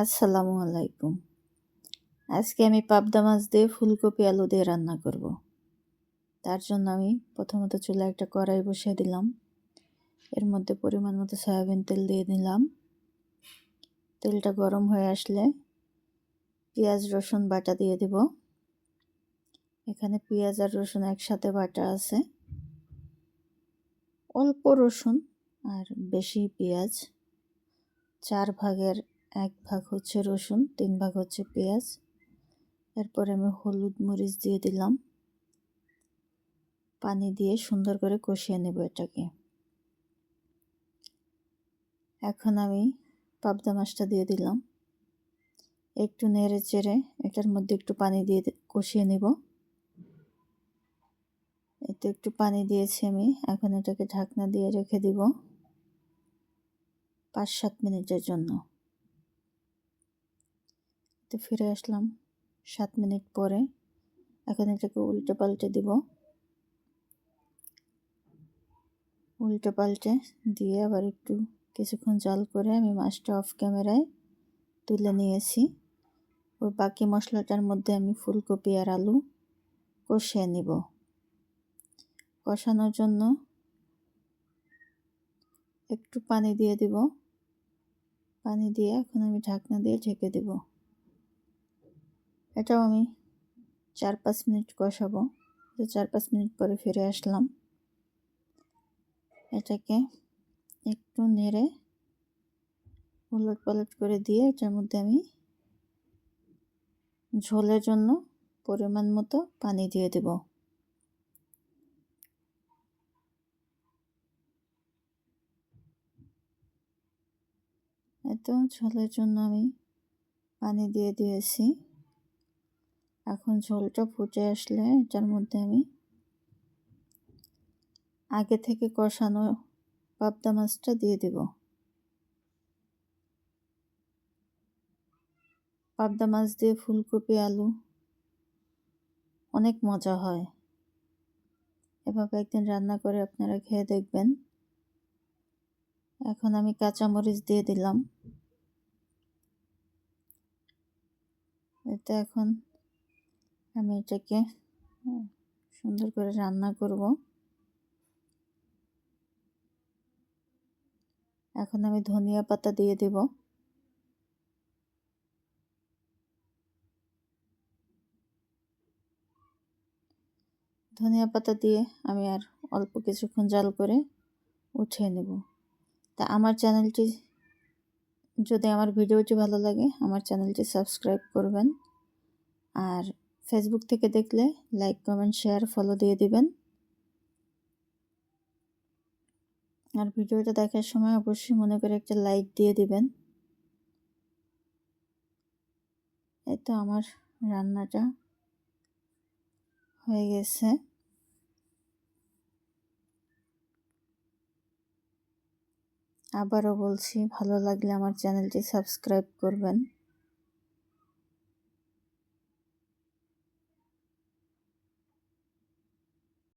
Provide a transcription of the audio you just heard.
আসসালামু আলাইকুম। আজকে আমি পাবদা মাছ দিয়ে ফুলকপি আলু দিয়ে রান্না করব। তার জন্য আমি প্রথমত চুলা একটা কড়াই বসিয়ে দিলাম। এর মধ্যে পরিমাণ মতো সয়াবিন তেল দিয়ে দিলাম। তেলটা গরম হয়ে আসলে পেঁয়াজ, রসুন বাটা দিয়ে দেব। এখানে পেঁয়াজ আর রসুন একসাথে বাটা আছে। অল্প রসুন আর বেশি পেঁয়াজ। চার ভাগের এক ভাগ হচ্ছে রসুন, তিন ভাগ হচ্ছে পেঁয়াজ। এরপর আমি হলুদ মরিচ দিয়ে দিলাম। পানি দিয়ে সুন্দর করে কষিয়ে নেব এটাকে। এখন আমি পাবদা মাছটা দিয়ে দিলাম। একটু নেড়ে চেড়ে এটার মধ্যে একটু পানি দিয়ে কষিয়ে নেব। এতে একটু পানি দিয়েছি আমি। এখন এটাকে ঢাকনা দিয়ে রেখে দিব। পাঁচ সাত মিনিটের জন্য। তো ফিরে আসলাম। সাত মিনিট পরে এখন এটাকে উল্টে পাল্টে দিব। উল্টে পাল্টে দিয়ে আবার একটু কিছুক্ষণ জল করে আমি মাছটা অফ ক্যামেরায় তুলে নিয়েছি। ওই বাকি মশলাটার মধ্যে আমি ফুলকপি আর আলু কষিয়ে নিব। কষানোর জন্য একটু পানি দিয়ে দিব। পানি দিয়ে এখন আমি ঢাকনা দিয়ে ঢেকে দেবো। এটাও আমি চার পাঁচ মিনিট কষাবো। তো চার পাঁচ মিনিট পরে ফিরে আসলাম। এটাকে একটু নেড়ে উলট পালট করে দিয়ে এটার মধ্যে আমি ঝোলের জন্য পরিমাণ মতো পানি দিয়ে দেব। এত ঝোলের জন্য আমি পানি দিয়ে দিয়েছি। এখন ঝোলটা ফুটে আসলে এটার মধ্যে আমি আগে থেকে কষানো পাবদা মাছটা দিয়ে দেব। পাবদা মাছ দিয়ে ফুলকপি, আলু অনেক মজা হয়। এভাবে একদিন রান্না করে আপনারা খেয়ে দেখবেন। এখন আমি কাঁচামরিচ দিয়ে দিলাম। এটা এখন আমি এটাকে সুন্দর করে রান্না করব। এখন আমি ধনিয়া পাতা দিয়ে দেব। ধনিয়া পাতা দিয়ে আমি আর অল্প কিছুক্ষণ জাল করে উঠিয়ে নেব। তা আমার চ্যানেলটি, যদি আমার ভিডিওটি ভালো লাগে, আমার চ্যানেলটি সাবস্ক্রাইব করবেন। আর ফেসবুক থেকে দেখলে লাইক কমেন্ট শেয়ার ফলো দিয়ে দিবেন। আর ভিডিওটা দেখার সময় অবশ্যই মনে করে একটা লাইক দিয়ে দিবেন। এই তো আমার রান্নাটা হয়ে গেছে। আবারও বলছি, ভালো লাগলে আমার চ্যানেলটি সাবস্ক্রাইব করবেন।